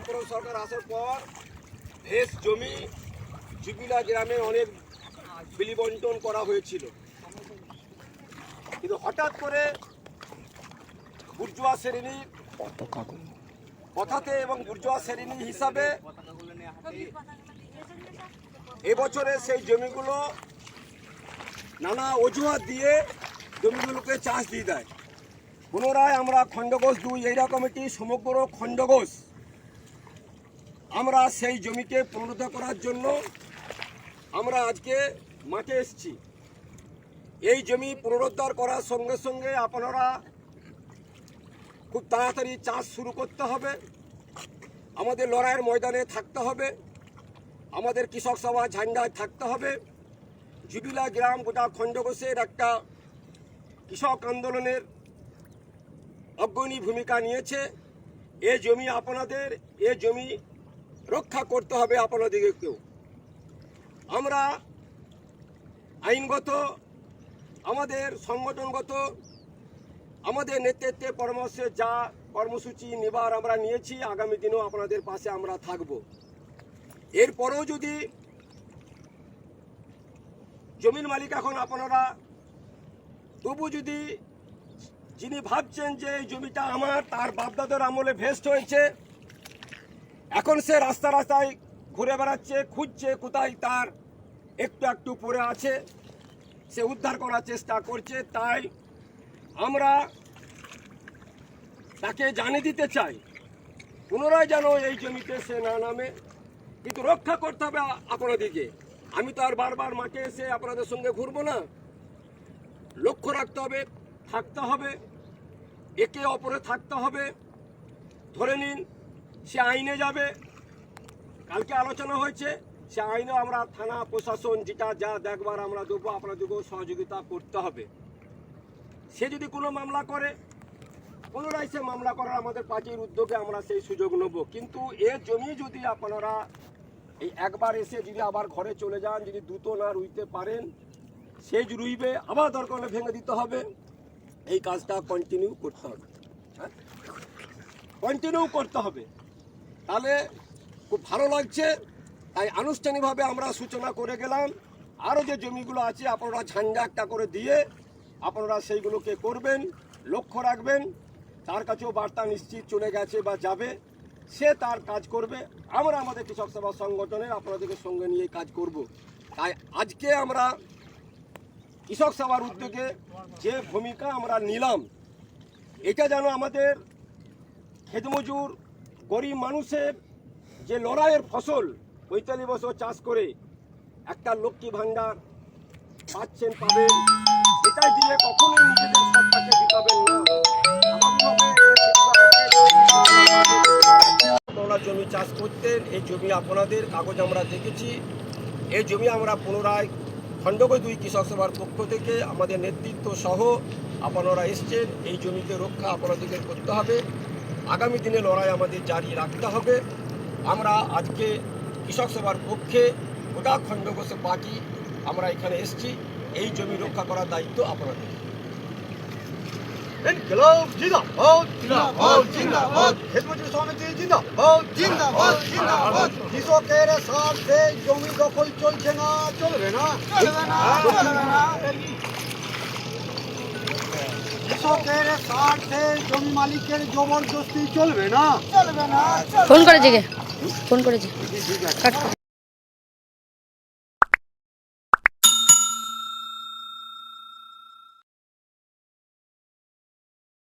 বামপন্থ সরকার আসার পর ভেস জমি জুবিলা গ্রামে অনেক বিলি বন্টন করা হয়েছিল। কিন্তু হঠাৎ করে বুর্জুয়া শ্রেণির কথাতে এবং বুর্জুয়া শ্রেণি হিসাবে এবছরে সেই জমিগুলো নানা অজুহাত দিয়ে জমিগুলোকে চাষ দিয়ে দেয়। পুনরায় আমরা খণ্ডঘোষ দুই এইরা কমিটি সমগ্র খণ্ডঘোষ আমরা সেই জমিকে পুনরুদ্ধার করার জন্য আমরা আজকে মাঠে এসেছি। এই জমি পুনরুদ্ধার করার সঙ্গে সঙ্গে আপনারা খুব তাড়াতাড়ি চাষ শুরু করতে হবে। আমাদের লড়াইয়ের ময়দানে থাকতে হবে। আমাদের কৃষক সভা ঝান্ডায় থাকতে হবে। জুবিলা গ্রাম গোটা খণ্ডঘোষের একটা কৃষক আন্দোলনের অগ্রণী ভূমিকা নিয়েছে। এ জমি আপনাদের, এ জমি রক্ষা করতে হবে আপনাদেরকেও আমরা আইনগত, আমাদের সংগঠনগত, আমাদের নেতৃত্বে পরামর্শে যা কর্মসূচি নেবার আমরা নিয়েছি, আগামী দিনেও আপনাদের পাশে আমরা থাকব। এরপরেও যদি জমির মালিক এখন আপনারা, তবু যদি যিনি ভাবছেন যে এই জমিটা আমার, তার বাপদাদার আমলে ভেস্ট হয়েছে এখন সে রাস্তা রাস্তায় ঘুরে বেড়াচ্ছে, খুঁজছে কোথায় তার একটু একটু পড়ে আছে। সে উদ্ধার করার চেষ্টা করছে, তাই আমরা তাকে জানিয়ে দিতে চাই, পুনরায় যেন এই জমিতে সে না নামে। কিন্তু রক্ষা করতে হবে আপনাদেরকে। আমি তো আর বারবার মাঠে এসে আপনাদের সঙ্গে ঘুরবো না। লক্ষ্য রাখতে হবে, থাকতে হবে, একে অপরে থাকতে হবে। ধরে নিন সে আইনে যাবে। কালকে আলোচনা হয়েছে, সে আইনে আমরা থানা প্রশাসন যেটা যা দেখবার আমরা দেবো আপনাদেরকেও সহযোগিতা করতে হবে। সে যদি কোনো মামলা করে, পুনরায় সে মামলা করার আমাদের পার্টির উদ্যোগে আমরা সেই সুযোগ নেব। কিন্তু এ জমি যদি আপনারা এই একবার এসে যদি আবার ঘরে চলে যান, যদি দ্রুত না রুইতে পারেন সেজ রুইবে আবার দরকার ভেঙে দিতে হবে। এই কাজটা কন্টিনিউ করতে হবে। হ্যাঁ? কন্টিনিউ করতে হবে। তাহলে খুব ভালো লাগছে। তাই আনুষ্ঠানিকভাবে আমরা সূচনা করে গেলাম। আরও যে জমিগুলো আছে, আপনারা ঝান্ডা একটা করে দিয়ে আপনারা সেইগুলোকে করবেন, লক্ষ্য রাখবেন। তার কাছেও বার্তা নিশ্চিত চলে গেছে বা যাবে। সে তার কাজ করবে। আমরা আমাদের কৃষক সভা সংগঠনের আপনাদেরকে সঙ্গে নিয়ে কাজ করব। তাই আজকে আমরা কৃষক সভার উদ্যোগে যে ভূমিকা আমরা নিলাম, এটা যেন আমাদের খেতমজুর গরিব মানুষের যে লড়াইয়ের ফসল পঁয়তাল্লিশ বছর চাষ করে একটা লক্ষ্মী ভাণ্ডার পাচ্ছেন, পাবেন। এটাই দিয়ে কখনোই নিজেদের সরকারকে জিতাবেন না। আপনারা জমি চাষ করতেন, এই জমি আপনাদের কাগজ আমরা দেখেছি। এই জমি আমরা পুনরায় খণ্ডক দুই কৃষক সভার পক্ষ থেকে আমাদের নেতৃত্ব সহ আপনারা এসছেন। এই জমিকে রক্ষা আপনাদেরকে করতে হবে। আগামী দিনে লড়াই আমাদের জারি রাখতে হবে। আমরা আজকে কৃষক সভার পক্ষে গোটা খণ্ডঘোষ পার্টি আমরা এখানে এসেছি। এই জমি রক্ষা করার দায়িত্ব আপনাদের। ইনকলাব জিন্দাবাদ। জিন্দাবাদ জিন্দাবাদ। খেতমজুর সমিতি জিন্দাবাদ। জিন্দাবাদ জিন্দাবাদ। কৃষকের স্বার্থে জমি দখল চলছে না চলবে না। চলবে না চলবে না। কৃষকের স্বার্থে জমি মালিকের জবরদস্তি চলবে না? চলবে না ফোন করেছে কে? ফোন করেছে। কাট।